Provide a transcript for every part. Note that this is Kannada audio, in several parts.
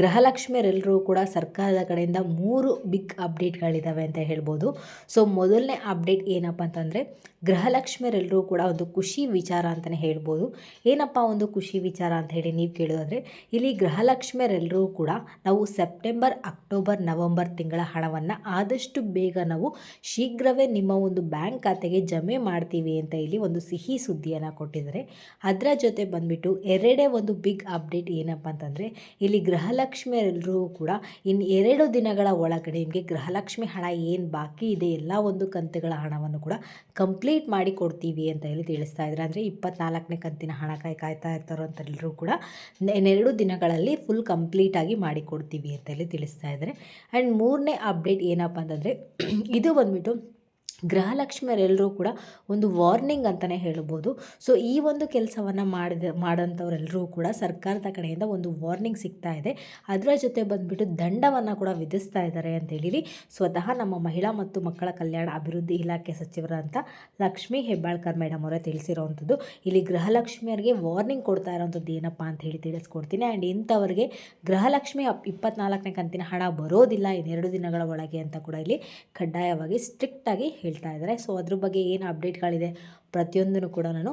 ಗೃಹಲಕ್ಷ್ಮಿಯರೆಲ್ಲರೂ ಕೂಡ ಸರ್ಕಾರದ ಕಡೆಯಿಂದ ಮೂರು ಬಿಗ್ ಅಪ್ಡೇಟ್ಗಳಿದ್ದಾವೆ ಅಂತ ಹೇಳ್ಬೋದು. ಸೊ ಮೊದಲನೇ ಅಪ್ಡೇಟ್ ಏನಪ್ಪ ಅಂತಂದರೆ, ಗೃಹಲಕ್ಷ್ಮಿಯರೆಲ್ಲರೂ ಕೂಡ ಒಂದು ಖುಷಿ ವಿಚಾರ ಅಂತಲೇ ಹೇಳ್ಬೋದು. ಏನಪ್ಪ ಒಂದು ಖುಷಿ ವಿಚಾರ ಅಂತ ಹೇಳಿ ನೀವು ಕೇಳೋದಾದರೆ, ಇಲ್ಲಿ ಗೃಹಲಕ್ಷ್ಮಿಯರೆಲ್ಲರೂ ಕೂಡ ನಾವು ಸೆಪ್ಟೆಂಬರ್ ಅಕ್ಟೋಬರ್ ನವಂಬರ್ ತಿಂಗಳ ಹಣವನ್ನು ಆದಷ್ಟು ಬೇಗ ನಾವು ಶೀಘ್ರವೇ ನಿಮ್ಮ ಒಂದು ಬ್ಯಾಂಕ್ ಖಾತೆಗೆ ಜಮೆ ಮಾಡ್ತೀವಿ ಅಂತ ಇಲ್ಲಿ ಒಂದು ಸಿಹಿ ಸುದ್ದಿಯನ್ನು ಕೊಟ್ಟಿದ್ದಾರೆ. ಅದರ ಜೊತೆ ಬಂದುಬಿಟ್ಟು ಎರಡೇ ಒಂದು ಬಿಗ್ ಅಪ್ಡೇಟ್ ಏನಪ್ಪ ಅಂತಂದರೆ, ಇಲ್ಲಿ ಗೃಹಲಕ್ಷ್ಮಿಯರೆಲ್ಲರೂ ಕೂಡ ಇನ್ನು ಎರಡು ದಿನಗಳ ಒಳಗಡೆ ನಿಮಗೆ ಗೃಹಲಕ್ಷ್ಮಿ ಹಣ ಏನು ಬಾಕಿ ಇದೆ ಎಲ್ಲ ಒಂದು ಕಂತುಗಳ ಹಣವನ್ನು ಕೂಡ ಕಂಪ್ಲೀಟ್ ಮಾಡಿ ಕೊಡ್ತೀವಿ ಅಂತ ಹೇಳಿ ತಿಳಿಸ್ತಾ ಇದ್ದಾರೆ ಅಂದರೆ ಇಪ್ಪತ್ನಾಲ್ಕನೇ ಕಂತಿನ ಹಣ ಕೈ ಕಾಯ್ತಾ ಇರ್ತಾರೋ ಅಂತೆಲ್ಲರೂ ಕೂಡ ಇನ್ನೆರಡು ದಿನಗಳಲ್ಲಿ ಫುಲ್ ಕಂಪ್ಲೀಟಾಗಿ ಮಾಡಿ ಕೊಡ್ತೀವಿ ಅಂತ ಹೇಳಿ ತಿಳಿಸ್ತಾ ಇದ್ದಾರೆ. ಆ್ಯಂಡ್ ಮೂರನೇ ಅಪ್ಡೇಟ್ ಏನಪ್ಪ ಅಂತಂದರೆ ಇದು ಬಂದುಬಿಟ್ಟು ಗೃಹಲಕ್ಷ್ಮಿಯರೆಲ್ಲರೂ ಕೂಡ ಒಂದು ವಾರ್ನಿಂಗ್ ಅಂತಲೇ ಹೇಳ್ಬೋದು. ಸೊ, ಈ ಒಂದು ಕೆಲಸವನ್ನು ಮಾಡಿದ ಮಾಡೋಂಥವ್ರೆಲ್ಲರೂ ಕೂಡ ಸರ್ಕಾರದ ಕಡೆಯಿಂದ ಒಂದು ವಾರ್ನಿಂಗ್ ಸಿಗ್ತಾ ಇದೆ. ಅದರ ಜೊತೆ ಬಂದುಬಿಟ್ಟು ದಂಡವನ್ನು ಕೂಡ ವಿಧಿಸ್ತಾ ಇದ್ದಾರೆ ಅಂತೇಳಿ ಸ್ವತಃ ನಮ್ಮ ಮಹಿಳಾ ಮತ್ತು ಮಕ್ಕಳ ಕಲ್ಯಾಣ ಅಭಿವೃದ್ಧಿ ಇಲಾಖೆ ಸಚಿವರಂತ ಲಕ್ಷ್ಮೀ ಹೆಬ್ಬಾಳ್ಕರ್ ಮೇಡಮ್ ಅವರೇ ತಿಳಿಸಿರೋವಂಥದ್ದು, ಇಲ್ಲಿ ಗೃಹಲಕ್ಷ್ಮಿಯರಿಗೆ ವಾರ್ನಿಂಗ್ ಕೊಡ್ತಾ ಇರೋವಂಥದ್ದು ಏನಪ್ಪ ಅಂತ ಹೇಳಿ ತಿಳಿಸ್ಕೊಡ್ತೀನಿ. ಆ್ಯಂಡ್ ಇಂಥವ್ರಿಗೆ ಗೃಹಲಕ್ಷ್ಮಿ ಇಪ್ಪತ್ನಾಲ್ಕನೇ ಕಂತಿನ ಹಣ ಬರೋದಿಲ್ಲ, ಇನ್ನೆರಡು ದಿನಗಳ ಒಳಗೆ ಅಂತ ಕೂಡ ಇಲ್ಲಿ ಕಡ್ಡಾಯವಾಗಿ ಸ್ಟ್ರಿಕ್ಟಾಗಿ ಹೇಳ್ತಾ ಇದ್ದಾರೆ. ಸೊ ಅದ್ರ ಬಗ್ಗೆ ಏನು ಅಪ್ಡೇಟ್ಗಳಿದೆ ಪ್ರತಿಯೊಂದನ್ನು ಕೂಡ ನಾನು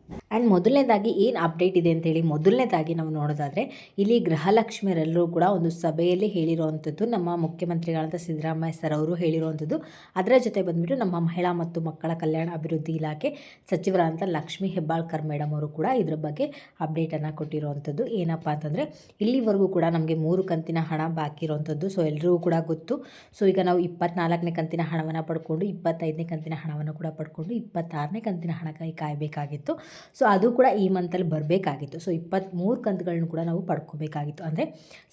ಆ್ಯಂಡ್ ಮೊದಲನೇದಾಗಿ ಏನು ಅಪ್ಡೇಟ್ ಇದೆ ಅಂತೇಳಿ ಮೊದಲನೇದಾಗಿ ನಾವು ನೋಡೋದಾದರೆ ಇಲ್ಲಿ ಗೃಹಲಕ್ಷ್ಮಿಯರೆಲ್ಲರೂ ಕೂಡ ಒಂದು ಸಭೆಯಲ್ಲಿ ಹೇಳಿರುವಂಥದ್ದು, ನಮ್ಮ ಮುಖ್ಯಮಂತ್ರಿಗಳಂತ ಸಿದ್ದರಾಮಯ್ಯ ಸರ್ ಅವರು ಹೇಳಿರುವಂಥದ್ದು. ಅದರ ಜೊತೆ ಬಂದುಬಿಟ್ಟು ನಮ್ಮ ಮಹಿಳಾ ಮತ್ತು ಮಕ್ಕಳ ಕಲ್ಯಾಣ ಅಭಿವೃದ್ಧಿ ಇಲಾಖೆ ಸಚಿವರಾದಂಥ ಲಕ್ಷ್ಮಿ ಹೆಬ್ಬಾಳ್ಕರ್ ಮೇಡಮ್ ಅವರು ಕೂಡ ಇದ್ರ ಬಗ್ಗೆ ಅಪ್ಡೇಟನ್ನು ಕೊಟ್ಟಿರುವಂಥದ್ದು. ಏನಪ್ಪ ಅಂತಂದರೆ ಇಲ್ಲಿವರೆಗೂ ಕೂಡ ನಮಗೆ ಮೂರು ಕಂತಿನ ಹಣ ಬಾಕಿ ಇರುವಂಥದ್ದು. ಸೊ ಎಲ್ಲರಿಗೂ ಕೂಡ ಗೊತ್ತು. ಸೊ ಈಗ ನಾವು ಇಪ್ಪತ್ನಾಲ್ಕನೇ ಕಂತಿನ ಹಣವನ್ನು ಪಡ್ಕೊಂಡು, ಇಪ್ಪತ್ತೈದನೇ ಕಂತಿನ ಹಣವನ್ನು ಕೂಡ ಪಡ್ಕೊಂಡು, ಇಪ್ಪತ್ತಾರನೇ ಕಂತಿನ ಹಣಕ್ಕಾಗಿ ಕಾಯಬೇಕಾಗಿತ್ತು. ಸೊ ಅದು ಕೂಡ ಈ ಮಂತಲ್ಲಿ ಬರಬೇಕಾಗಿತ್ತು. ಸೊ ಇಪ್ಪತ್ತ್ಮೂರು ಕಂತುಗಳನ್ನು ಕೂಡ ನಾವು ಪಡ್ಕೋಬೇಕಾಗಿತ್ತು. ಅಂದರೆ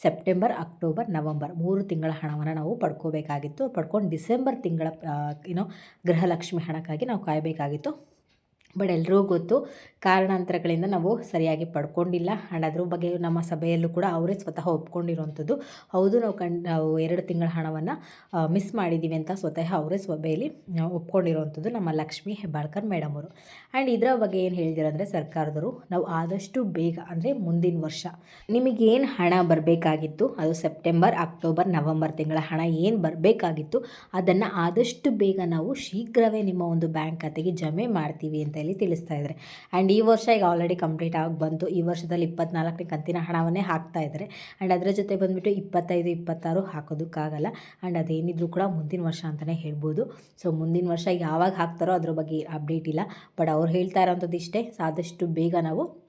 ಸೆಪ್ಟೆಂಬರ್ ಅಕ್ಟೋಬರ್ ನವಂಬರ್ ಮೂರು ತಿಂಗಳ ಹಣವನ್ನು ನಾವು ಪಡ್ಕೋಬೇಕಾಗಿತ್ತು. ಪಡ್ಕೊಂಡು ಡಿಸೆಂಬರ್ ತಿಂಗಳ ಏನೋ ಗೃಹಲಕ್ಷ್ಮಿ ಹಣಕ್ಕಾಗಿ ನಾವು ಕಾಯಬೇಕಾಗಿತ್ತು. ಬಟ್ ಎಲ್ಲರೂ ಗೊತ್ತು, ಕಾರಣಾಂತರಗಳಿಂದ ನಾವು ಸರಿಯಾಗಿ ಪಡ್ಕೊಂಡಿಲ್ಲ. ಆ್ಯಂಡ್ ಅದ್ರ ಬಗ್ಗೆ ನಮ್ಮ ಸಭೆಯಲ್ಲೂ ಕೂಡ ಅವರೇ ಸ್ವತಃ ಒಪ್ಕೊಂಡಿರುವಂಥದ್ದು ಹೌದು, ನಾವು ಕಂಡು ನಾವು ಎರಡು ತಿಂಗಳ ಹಣವನ್ನು ಮಿಸ್ ಮಾಡಿದ್ದೀವಿ ಅಂತ ಸ್ವತಃ ಅವರೇ ಸಭೆಯಲ್ಲಿ ಒಪ್ಕೊಂಡಿರುವಂಥದ್ದು ನಮ್ಮ ಲಕ್ಷ್ಮೀ ಹೆಬ್ಬಾಳ್ಕರ್ ಮೇಡಮ್ ಅವರು. ಆ್ಯಂಡ್ ಇದರ ಬಗ್ಗೆ ಏನು ಹೇಳಿದಿರಂದರೆ ಸರ್ಕಾರದವರು ನಾವು ಆದಷ್ಟು ಬೇಗ, ಅಂದರೆ ಮುಂದಿನ ವರ್ಷ, ನಿಮಗೇನು ಹಣ ಬರಬೇಕಾಗಿತ್ತು, ಅದು ಸೆಪ್ಟೆಂಬರ್, ಅಕ್ಟೋಬರ್, ನವಂಬರ್ ತಿಂಗಳ ಹಣ ಏನು ಬರಬೇಕಾಗಿತ್ತು, ಅದನ್ನು ಆದಷ್ಟು ಬೇಗ ನಾವು ಶೀಘ್ರವೇ ನಿಮ್ಮ ಒಂದು ಬ್ಯಾಂಕ್ ಖಾತೆಗೆ ಜಮೆ ಮಾಡ್ತೀವಿ ಅಂತ ತಿಳಿಸ್ತಾ ಇದ್ದಾರೆ. ಆ್ಯಂಡ್ ಈ ವರ್ಷ ಈಗ ಆಲ್ರೆಡಿ ಕಂಪ್ಲೀಟ್ ಆಗಿ ಬಂತು. ಈ ವರ್ಷದಲ್ಲಿ ಇಪ್ಪತ್ನಾಲ್ಕನೇ ಕಂತಿನ ಹಣವನ್ನೇ ಹಾಕ್ತಾ ಇದ್ದಾರೆ. ಆ್ಯಂಡ್ ಅದರ ಜೊತೆ ಬಂದುಬಿಟ್ಟು ಇಪ್ಪತ್ತೈದು, ಇಪ್ಪತ್ತಾರು ಹಾಕೋದಕ್ಕಾಗಲ್ಲ. ಆ್ಯಂಡ್ ಅದೇನಿದ್ರು ಕೂಡ ಮುಂದಿನ ವರ್ಷ ಅಂತಲೇ ಹೇಳ್ಬೋದು. ಸೊ ಮುಂದಿನ ವರ್ಷ ಯಾವಾಗ ಹಾಕ್ತಾರೋ ಅದ್ರ ಬಗ್ಗೆ ಅಪ್ಡೇಟ್ ಇಲ್ಲ. ಬಟ್ ಅವ್ರು ಹೇಳ್ತಾ ಇರೋಂಥದ್ದು ಇಷ್ಟೇ ಸಾದಷ್ಟು ಬೇಗ ನಾವು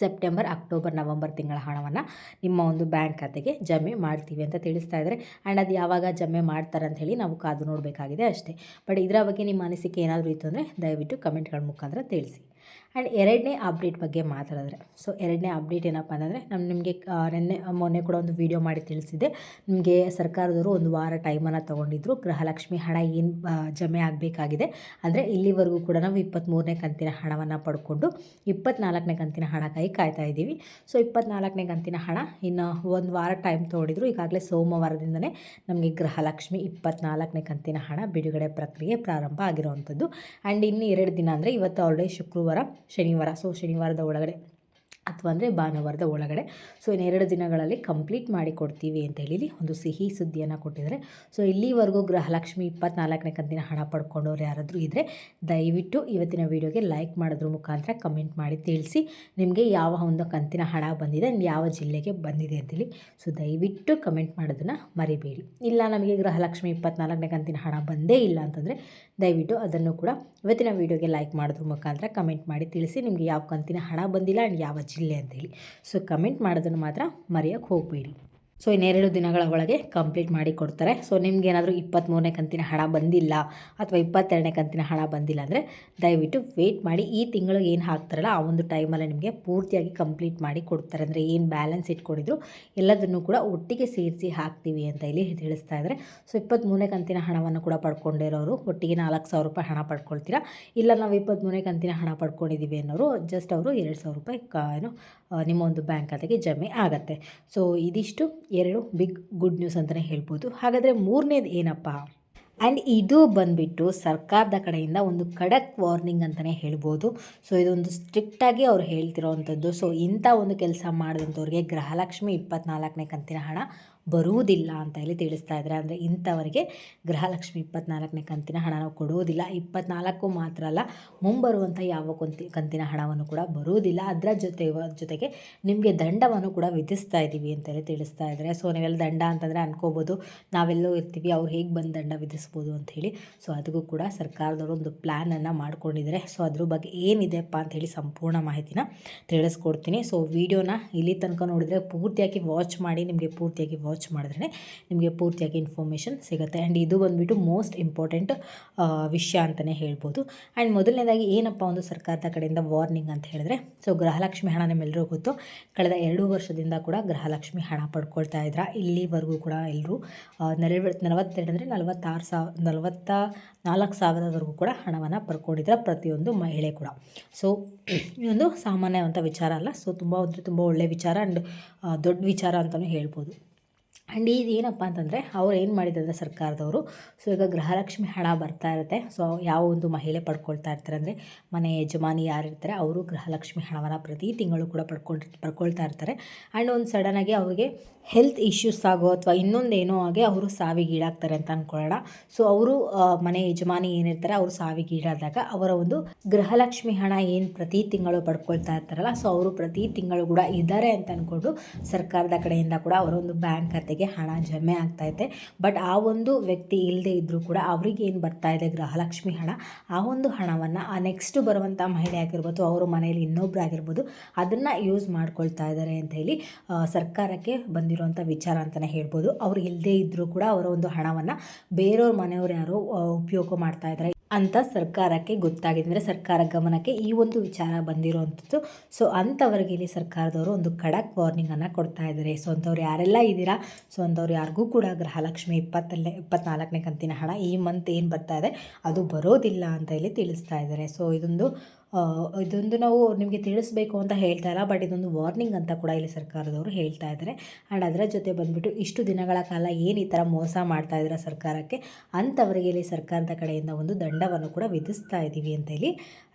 ಸೆಪ್ಟೆಂಬರ್, ಅಕ್ಟೋಬರ್, ನವಂಬರ್ ತಿಂಗಳ ಹಣವನ್ನು ನಿಮ್ಮ ಒಂದು ಬ್ಯಾಂಕ್ ಖಾತೆಗೆ ಜಮೆ ಮಾಡ್ತೀವಿ ಅಂತ ತಿಳಿಸ್ತಾ ಇದ್ದಾರೆ. ಆ್ಯಂಡ್ ಅದು ಯಾವಾಗ ಜಮೆ ಮಾಡ್ತಾರೆ ಅಂತ ಹೇಳಿ ನಾವು ಕಾದು ನೋಡಬೇಕಾಗಿದೆ ಅಷ್ಟೇ. ಬಟ್ ಇದರ ಬಗ್ಗೆ ನಿಮ್ಮ ಅನಿಸಿಕೆ ಏನಾದರೂ ಇತ್ತು ಅಂದರೆ ದಯವಿಟ್ಟು ಕಮೆಂಟ್ಗಳ ಮುಖಾಂತರ ತಿಳಿಸಿ. ಆ್ಯಂಡ್ ಎರಡನೇ ಅಪ್ಡೇಟ್ ಬಗ್ಗೆ ಮಾತಾಡಿದ್ರೆ. ಸೊ, ಎರಡನೇ ಅಪ್ಡೇಟ್ ಏನಪ್ಪ ಅಂತಂದರೆ ನಾನು ನಿಮಗೆ ನಿನ್ನೆ ಮೊನ್ನೆ ಕೂಡ ಒಂದು ವಿಡಿಯೋ ಮಾಡಿ ತಿಳಿಸಿದೆ ನಿಮಗೆ ಸರ್ಕಾರದವರು ಒಂದು ವಾರ ಟೈಮನ್ನು ತೊಗೊಂಡಿದ್ರು. ಗೃಹಲಕ್ಷ್ಮಿ ಹಣ ಏನು ಜಮೆ ಆಗಬೇಕಾಗಿದೆ. ಅಂದರೆ ಇಲ್ಲಿವರೆಗೂ ಕೂಡ ನಾವು ಇಪ್ಪತ್ತ್ಮೂರನೇ ಕಂತಿನ ಹಣವನ್ನು ಪಡ್ಕೊಂಡು ಇಪ್ಪತ್ನಾಲ್ಕನೇ ಕಂತಿನ ಹಣಕ್ಕಾಗಿ ಕಾಯ್ತಾ ಇದ್ದೀವಿ. ಸೊ, ಇಪ್ಪತ್ನಾಲ್ಕನೇ ಕಂತಿನ ಹಣ ಇನ್ನು ಒಂದು ವಾರ ಟೈಮ್ ತೊಗೊಂಡಿದ್ರು. ಈಗಾಗಲೇ ಸೋಮವಾರದಿಂದನೇ ನಮಗೆ ಗೃಹಲಕ್ಷ್ಮಿ ಇಪ್ಪತ್ನಾಲ್ಕನೇ ಕಂತಿನ ಹಣ ಬಿಡುಗಡೆ ಪ್ರಕ್ರಿಯೆ ಪ್ರಾರಂಭ ಆಗಿರುವಂಥದ್ದು. ಆ್ಯಂಡ್ ಇನ್ನು ಎರಡು ದಿನ ಅಂದರೆ ಇವತ್ತು ಆಲ್ರೆಡಿ ಶುಕ್ರವಾರ ಶನಿವಾರ, ಸೊ ಶನಿವಾರದ ಒಳಗಡೆ ಅಥವಾ ಅಂದರೆ ಭಾನುವಾರದ ಒಳಗಡೆ. ಸೊ ಇನ್ನೆರಡು ದಿನಗಳಲ್ಲಿ ಕಂಪ್ಲೀಟ್ ಮಾಡಿ ಕೊಡ್ತೀವಿ ಅಂತ ಹೇಳಿ ಒಂದು ಸಿಹಿ ಸುದ್ದಿಯನ್ನು ಕೊಟ್ಟಿದ್ದಾರೆ. ಸೊ ಇಲ್ಲಿವರೆಗೂ ಗೃಹಲಕ್ಷ್ಮಿ ಇಪ್ಪತ್ನಾಲ್ಕನೇ ಕಂತಿನ ಹಣ ಪಡ್ಕೊಂಡವ್ರು ಯಾರಾದರೂ ಇದ್ದರೆ ದಯವಿಟ್ಟು ಇವತ್ತಿನ ವೀಡಿಯೋಗೆ ಲೈಕ್ ಮಾಡೋದ್ರ ಮುಖಾಂತರ ಕಮೆಂಟ್ ಮಾಡಿ ತಿಳಿಸಿ. ನಿಮಗೆ ಯಾವ ಒಂದು ಕಂತಿನ ಹಣ ಬಂದಿದೆ ಯಾವ ಜಿಲ್ಲೆಗೆ ಬಂದಿದೆ ಅಂತೇಳಿ ಸೊ ದಯವಿಟ್ಟು ಕಮೆಂಟ್ ಮಾಡೋದನ್ನು ಮರಿಬೇಡಿ. ಇಲ್ಲ ನಮಗೆ ಗೃಹಲಕ್ಷ್ಮಿ ಇಪ್ಪತ್ನಾಲ್ಕನೇ ಕಂತಿನ ಹಣ ಬಂದೇ ಇಲ್ಲ ಅಂತಂದರೆ ದಯವಿಟ್ಟು ಅದನ್ನು ಕೂಡ ಇವತ್ತಿನ ವೀಡಿಯೋಗೆ ಲೈಕ್ ಮಾಡೋದ್ರ ಮುಖಾಂತರ ಕಮೆಂಟ್ ಮಾಡಿ ತಿಳಿಸಿ ನಿಮಗೆ ಯಾವ ಕಂತಿನ ಹಣ ಬಂದಿಲ್ಲ ಆ್ಯಂಡ್ ಯಾವ ಜಿಲ್ಲೆ ಅಂತೇಳಿ ಸೊ ಕಮೆಂಟ್ ಮಾಡೋದನ್ನು ಮಾತ್ರ ಮರೆಯೋಕ್ಕೆ ಹೋಗಬೇಡಿ. ಸೊ ಇನ್ನೆರಡು ದಿನಗಳ ಒಳಗೆ ಕಂಪ್ಲೀಟ್ ಮಾಡಿ ಕೊಡ್ತಾರೆ. ಸೊ ನಿಮ್ಗೆ ಏನಾದರೂ ಇಪ್ಪತ್ತ್ಮೂರನೇ ಕಂತಿನ ಹಣ ಬಂದಿಲ್ಲ ಅಥವಾ ಇಪ್ಪತ್ತೆರಡನೇ ಕಂತಿನ ಹಣ ಬಂದಿಲ್ಲ ಅಂದರೆ ದಯವಿಟ್ಟು ವೆಯ್ಟ್ ಮಾಡಿ. ಈ ತಿಂಗಳು ಏನು ಹಾಕ್ತಾರಲ್ಲ, ಆ ಒಂದು ಟೈಮಲ್ಲಿ ನಿಮಗೆ ಪೂರ್ತಿಯಾಗಿ ಕಂಪ್ಲೀಟ್ ಮಾಡಿ ಕೊಡ್ತಾರೆ. ಅಂದರೆ ಏನು ಬ್ಯಾಲೆನ್ಸ್ ಇಟ್ಕೊಂಡಿದ್ರು ಎಲ್ಲದನ್ನು ಕೂಡ ಒಟ್ಟಿಗೆ ಸೇರಿಸಿ ಹಾಕ್ತೀವಿ ಅಂತ ಇಲ್ಲಿ ತಿಳಿಸ್ತಾ ಇದ್ದಾರೆ ಸೊ ಇಪ್ಪತ್ತ್ಮೂರನೇ ಕಂತಿನ ಹಣವನ್ನು ಕೂಡ ಪಡ್ಕೊಂಡಿರೋರು ಒಟ್ಟಿಗೆ ನಾಲ್ಕು ಸಾವಿರ ರೂಪಾಯಿ ಹಣ ಪಡ್ಕೊಳ್ತೀರಾ? ಇಲ್ಲ ನಾವು ಇಪ್ಪತ್ತ್ಮೂರನೇ ಕಂತಿನ ಹಣ ಪಡ್ಕೊಂಡಿದ್ದೀವಿ ಅನ್ನೋರು ಜಸ್ಟ್ ಅವರು ಎರಡು ಸಾವಿರ ರೂಪಾಯಿ ಏನು ನಿಮ್ಮ ಒಂದು ಬ್ಯಾಂಕ್ ಖಾತೆಗೆ ಜಮೆ ಆಗುತ್ತೆ. ಸೊ ಇದಿಷ್ಟು. ಎರಡು ಬಿಗ್ ಗುಡ್ ನ್ಯೂಸ್ ಅಂತಲೇ ಹೇಳ್ಬೋದು. ಹಾಗಾದರೆ ಮೂರನೇದು ಏನಪ್ಪ? ಆ್ಯಂಡ್ ಇದು ಬಂದುಬಿಟ್ಟು ಸರ್ಕಾರದ ಕಡೆಯಿಂದ ಒಂದು ಖಡಕ್ ವಾರ್ನಿಂಗ್ ಅಂತಲೇ ಹೇಳ್ಬೋದು. ಸೊ, ಇದೊಂದು ಸ್ಟ್ರಿಕ್ಟಾಗಿ ಅವ್ರು ಹೇಳ್ತಿರೋವಂಥದ್ದು ಸೊ, ಇಂಥ ಒಂದು ಕೆಲಸ ಮಾಡಿದಂಥವ್ರಿಗೆ ಗೃಹಲಕ್ಷ್ಮಿ ಇಪ್ಪತ್ನಾಲ್ಕನೇ ಕಂತಿನ ಹಣ ಬರುವುದಿಲ್ಲ ಅಂತ ಹೇಳಿ ತಿಳಿಸ್ತಾ ಇದ್ದಾರೆ. ಅಂದರೆ ಇಂಥವರಿಗೆ ಗೃಹಲಕ್ಷ್ಮಿ ಇಪ್ಪತ್ನಾಲ್ಕನೇ ಕಂತಿನ ಹಣ ಕೊಡುವುದಿಲ್ಲ. ಇಪ್ಪತ್ನಾಲ್ಕು ಮಾತ್ರ ಅಲ್ಲ, ಮುಂಬರುವಂಥ ಯಾವ ಕಂತಿ, ಕಂತಿನ ಹಣವನ್ನು ಕೂಡ ಬರುವುದಿಲ್ಲ. ಅದರ ಜೊತೆ, ಜೊತೆಗೆ ನಿಮಗೆ ದಂಡವನ್ನು ಕೂಡ ವಿಧಿಸ್ತಾ ಇದ್ದೀವಿ ಅಂತೇಳಿ ತಿಳಿಸ್ತಾ ಇದ್ದಾರೆ. ಸೊ, ನೀವೆಲ್ಲ ದಂಡ ಅಂತಂದರೆ ಅನ್ಕೋಬೋದು. ನಾವೆಲ್ಲೋ ಇರ್ತೀವಿ. ಅವ್ರು ಹೇಗೆ ಬಂದು ದಂಡ ವಿಧಿಸ್ಬೋದು ಹೇಳಿ. ಸೊ ಅದಕ್ಕೂ ಕೂಡ ಸರ್ಕಾರದವರು ಒಂದು ಪ್ಲ್ಯಾನನ್ನು ಮಾಡ್ಕೊಂಡಿದ್ದಾರೆ. ಸೊ, ಅದ್ರ ಬಗ್ಗೆ ಏನಿದೆಪ್ಪ ಹೇಳಿ ಸಂಪೂರ್ಣ ಮಾಹಿತಿನ ತಿಳಿಸ್ಕೊಡ್ತೀನಿ. ಸೊ, ವಿಡಿಯೋನ ಇಲ್ಲಿ ತನಕ ನೋಡಿದರೆ ಪೂರ್ತಿಯಾಗಿ ವಾಚ್ ಮಾಡಿ, ನಿಮಗೆ ಪೂರ್ತಿಯಾಗಿ ವಾಚ್ ಮಾಡಿದ್ರೆ ನಿಮಗೆ ಪೂರ್ತಿಯಾಗಿ ಇನ್ಫಾರ್ಮೇಷನ್ ಸಿಗುತ್ತೆ. ಆ್ಯಂಡ್ ಇದು ಬಂದುಬಿಟ್ಟು ಮೋಸ್ಟ್ ಇಂಪಾರ್ಟೆಂಟ್ ವಿಷಯ ಅಂತಲೇ ಹೇಳ್ಬೋದು. ಆ್ಯಂಡ್ ಮೊದಲನೇದಾಗಿ ಏನಪ್ಪ ಒಂದು ಸರ್ಕಾರದ ಕಡೆಯಿಂದ ವಾರ್ನಿಂಗ್ ಅಂತ ಹೇಳಿದ್ರೆ ಸೊ ಗೃಹಲಕ್ಷ್ಮಿ ಹಣ ನಿಮ್ಮೆಲ್ಲರಿಗೂ ಗೊತ್ತು. ಕಳೆದ ಎರಡು ವರ್ಷದಿಂದ ಕೂಡ ಗೃಹಲಕ್ಷ್ಮಿ ಹಣ ಪಡ್ಕೊಳ್ತಾ ಇದ್ರ. ಇಲ್ಲಿವರೆಗೂ ಕೂಡ ಎಲ್ಲರೂ ನಲವ ನಲವತ್ತೆರಡು ಅಂದರೆ ನಲವತ್ತಾರು ಸಾವಿರ ನಲವತ್ತ ನಾಲ್ಕು ಸಾವಿರದವರೆಗೂ ಕೂಡ ಹಣವನ್ನು ಪಡ್ಕೊಂಡಿದ್ರೆ ಪ್ರತಿಯೊಂದು ಮಹಿಳೆ ಕೂಡ. ಸೊ ಇದೊಂದು ಸಾಮಾನ್ಯವಂಥ ವಿಚಾರ ಅಲ್ಲ. ಸೊ ತುಂಬ ಅಂದರೆ ತುಂಬ ಒಳ್ಳೆಯ ವಿಚಾರ ಆ್ಯಂಡ್ ದೊಡ್ಡ ವಿಚಾರ ಅಂತಲೂ ಹೇಳ್ಬೋದು. ಆ್ಯಂಡ್ ಇದು ಏನಪ್ಪ ಅಂತಂದರೆ ಅವ್ರು ಏನು ಮಾಡಿದ್ದಾರೆ ಸರ್ಕಾರದವರು? ಸೊ ಈಗ ಗೃಹಲಕ್ಷ್ಮಿ ಹಣ ಬರ್ತಾ ಇರುತ್ತೆ. ಸೊ ಯಾವ ಒಂದು ಮಹಿಳೆ ಪಡ್ಕೊಳ್ತಾ ಇರ್ತಾರೆ ಅಂದರೆ ಮನೆ ಯಜಮಾನಿ ಯಾರಿರ್ತಾರೆ ಅವರು ಗೃಹಲಕ್ಷ್ಮಿ ಹಣವನ್ನು ಪ್ರತಿ ತಿಂಗಳು ಕೂಡ ಪಡ್ಕೊಂಡು ಪಡ್ಕೊಳ್ತಾ ಇರ್ತಾರೆ. ಆ್ಯಂಡ್ ಒಂದು ಸಡನ್ನಾಗಿ ಅವ್ರಿಗೆ ಹೆಲ್ತ್ ಇಶ್ಯೂಸ್ ಆಗೋ ಅಥವಾ ಇನ್ನೊಂದೇನೋ ಆಗಿ ಅವರು ಸಾವಿಗೀಡಾಗ್ತಾರೆ ಅಂತ ಅಂದ್ಕೊಳ್ಳೋಣ ಸೊ ಅವರು ಮನೆ ಯಜಮಾನಿ ಏನಿರ್ತಾರೆ ಅವರು ಸಾವಿಗೀಡಾದಾಗ ಅವರ ಒಂದು ಗೃಹಲಕ್ಷ್ಮಿ ಹಣ ಏನು ಪ್ರತಿ ತಿಂಗಳು ಪಡ್ಕೊಳ್ತಾ ಇರ್ತಾರಲ್ಲ, ಸೊ ಅವರು ಪ್ರತಿ ತಿಂಗಳು ಕೂಡ ಇದ್ದಾರೆ ಅಂತ ಅಂದ್ಕೊಂಡು ಸರ್ಕಾರದ ಕಡೆಯಿಂದ ಕೂಡ ಅವರ ಒಂದು ಬ್ಯಾಂಕ್ ಖಾತೆಗೆ ಹಣ ಜಮೆ ಆಗ್ತಾ ಇದೆ ಬಟ್ ಆ ಒಂದು ವ್ಯಕ್ತಿ ಇಲ್ಲದೆ ಇದ್ದರೂ ಕೂಡ ಅವರಿಗೆ ಏನು ಬರ್ತಾ ಇದೆ ಗೃಹಲಕ್ಷ್ಮಿ ಹಣ, ಆ ಒಂದು ಹಣವನ್ನು ಆ ನೆಕ್ಸ್ಟ್ ಬರುವಂಥ ಮಹಿಳೆ ಆಗಿರ್ಬೋದು, ಅವ್ರ ಮನೆಯಲ್ಲಿ ಇನ್ನೊಬ್ಬರು ಆಗಿರ್ಬೋದು, ಅದನ್ನು ಯೂಸ್ ಮಾಡ್ಕೊಳ್ತಾ ಇದ್ದಾರೆ ಅಂತ ಹೇಳಿ ಸರ್ಕಾರಕ್ಕೆ ಬಂದಿರುವಂಥ ವಿಚಾರ ಅಂತಲೇ ಹೇಳ್ಬೋದು. ಅವ್ರು ಇಲ್ಲದೇ ಇದ್ದರೂ ಕೂಡ ಅವರ ಒಂದು ಹಣವನ್ನು ಬೇರೆಯವ್ರ ಮನೆಯವ್ರು ಯಾರು ಉಪಯೋಗ ಮಾಡ್ತಾ ಇದ್ದಾರೆ ಅಂತ ಸರ್ಕಾರಕ್ಕೆ ಗೊತ್ತಾಗಿದೆ. ಅಂದರೆ ಸರ್ಕಾರ ಗಮನಕ್ಕೆ ಈ ಒಂದು ವಿಚಾರ ಬಂದಿರುವಂಥದ್ದು ಸೊ ಅಂಥವ್ರಿಗೆ ಇಲ್ಲಿ ಸರ್ಕಾರದವರು ಒಂದು ಖಡಕ್ ವಾರ್ನಿಂಗನ್ನು ಕೊಡ್ತಾ ಇದ್ದಾರೆ. ಸೊ ಅಂಥವ್ರು ಯಾರೆಲ್ಲ ಇದ್ದೀರಾ? ಸೊ ಅಂಥವ್ರು ಯಾರಿಗೂ ಕೂಡ ಗೃಹಲಕ್ಷ್ಮಿ ಇಪ್ಪತ್ತಲ್ಲೇ, ಇಪ್ಪತ್ನಾಲ್ಕನೇ ಕಂತಿನ ಹಣ ಈ ಮಂತ್ ಏನು ಬರ್ತಾ ಇದೆ? ಅದು ಬರೋದಿಲ್ಲ ಅಂತ ಇಲ್ಲಿ ತಿಳಿಸ್ತಾ ಇದ್ದಾರೆ. ಸೊ ಇದೊಂದು ಇದೊಂದು ನಾವು ನಿಮಗೆ ತಿಳಿಸ್ಬೇಕು ಅಂತ ಹೇಳ್ತಾ ಇಲ್ಲ ಬಟ್ ಇದೊಂದು ವಾರ್ನಿಂಗ್ ಅಂತ ಕೂಡ ಇಲ್ಲಿ ಸರ್ಕಾರದವರು ಹೇಳ್ತಾ ಇದ್ದಾರೆ ಆ್ಯಂಡ್ ಅದರ ಜೊತೆ ಬಂದುಬಿಟ್ಟು ಇಷ್ಟು ದಿನಗಳ ಕಾಲ ಏನು ಈ ಥರ ಮೋಸ ಮಾಡ್ತಾ ಇದ್ದಾರೆ ಸರ್ಕಾರಕ್ಕೆ, ಅಂಥವರಿಗೆ ಇಲ್ಲಿ ಸರ್ಕಾರದ ಕಡೆಯಿಂದ ಒಂದು ದಂಡವನ್ನು ಕೂಡ ವಿಧಿಸ್ತಾ ಇದ್ದೀವಿ ಅಂತ ಇಲ್ಲಿ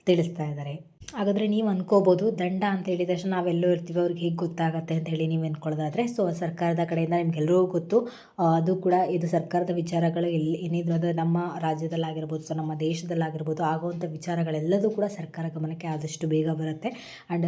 ತಿಳಿಸ್ತಾ ಇದ್ದಾರೆ ಹಾಗಾದರೆ ನೀವು ಅಂದ್ಕೋಬೋದು ದಂಡ ಅಂತ ಹೇಳಿದ ತಕ್ಷಣ ನಾವೆಲ್ಲೋ ಇರ್ತೀವಿ, ಅವ್ರಿಗೆ ಹೇಗೆ ಗೊತ್ತಾಗತ್ತೆ ಅಂತ ಹೇಳಿ ನೀವು ಅಂದ್ಕೊಳ್ಳೋದಾದರೆ ಸೊ ಸರ್ಕಾರದ ಕಡೆಯಿಂದ ನಿಮ್ಗೆಲ್ಲರಿಗೂ ಗೊತ್ತು. ಅದು ಕೂಡ ಇದು ಸರ್ಕಾರದ ವಿಚಾರಗಳು ಎಲ್ಲಿ ಏನಿದ್ರು ಅದು ನಮ್ಮ ರಾಜ್ಯದಲ್ಲಾಗಿರ್ಬೋದು, ಸೊ ನಮ್ಮ ದೇಶದಲ್ಲಾಗಿರ್ಬೋದು ಆಗುವಂಥ ವಿಚಾರಗಳೆಲ್ಲದೂ ಕೂಡ ಸರ್ಕಾರ ಗಮನಕ್ಕೆ ಆದಷ್ಟು ಬೇಗ ಬರುತ್ತೆ. ಆ್ಯಂಡ್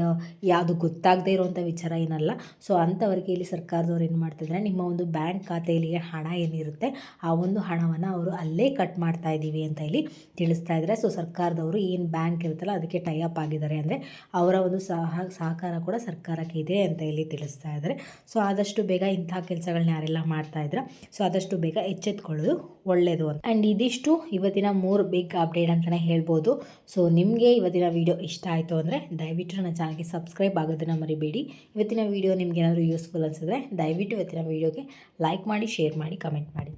ಯಾವುದು ಗೊತ್ತಾಗದೇ ಇರುವಂಥ ವಿಚಾರ ಏನಲ್ಲ. ಸೊ ಅಂಥವರಿಗೆ ಇಲ್ಲಿ ಸರ್ಕಾರದವ್ರು ಏನು ಮಾಡ್ತಿದ್ದಾರೆ ನಿಮ್ಮ ಒಂದು ಬ್ಯಾಂಕ್ ಖಾತೆಯಲ್ಲಿ ಹಣ ಏನಿರುತ್ತೆ, ಆ ಒಂದು ಹಣವನ್ನು ಅವರು ಅಲ್ಲೇ ಕಟ್ ಮಾಡ್ತಾ ಇದ್ದೀವಿ ಅಂತ ಇಲ್ಲಿ ತಿಳಿಸ್ತಾ ಇದ್ದಾರೆ ಸೊ ಸರ್ಕಾರದವರು ಏನು ಬ್ಯಾಂಕ್ ಇರುತ್ತಲ್ಲ, ಅದಕ್ಕೆ ಟೈ ಅಪ್ ಆಗಿದ್ದಾರೆ ಅಂದರೆ ಅವರ ಒಂದು ಸಹ, ಸಹಕಾರ ಕೂಡ ಸರ್ಕಾರಕ್ಕೆ ಇದೆ ಅಂತ ಇಲ್ಲಿ ತಿಳಿಸ್ತಾ ಇದ್ದಾರೆ. ಸೊ ಆದಷ್ಟು ಬೇಗ ಇಂಥ ಕೆಲಸಗಳನ್ನ ಯಾರೆಲ್ಲ ಮಾಡ್ತಾ ಇದ್ರೆ ಸೊ ಆದಷ್ಟು ಬೇಗ ಎಚ್ಚೆತ್ಕೊಳ್ಳೋದು ಒಳ್ಳೆಯದು ಅಂತ. ಆ್ಯಂಡ್ ಇದಿಷ್ಟು ಇವತ್ತಿನ ಮೂರು ಬಿಗ್ ಅಪ್ಡೇಟ್ ಅಂತಲೇ ಹೇಳ್ಬೋದು. ಸೊ ನಿಮಗೆ ಇವತ್ತಿನ ವಿಡಿಯೋ ಇಷ್ಟ ಆಯಿತು ಅಂದರೆ ದಯವಿಟ್ಟು ನನ್ನ ಚಾನಲ್ಗೆ ಸಬ್ಸ್ಕ್ರೈಬ್ ಆಗೋದನ್ನು ಮರಿಬೇಡಿ. ಇವತ್ತಿನ ವಿಡಿಯೋ ನಿಮ್ಗೆ ಏನಾದರೂ ಯೂಸ್ಫುಲ್ ಅನಿಸಿದ್ರೆ ದಯವಿಟ್ಟು ಇವತ್ತಿನ ವಿಡಿಯೋಗೆ ಲೈಕ್ ಮಾಡಿ ಶೇರ್ ಮಾಡಿ ಕಮೆಂಟ್ ಮಾಡಿ.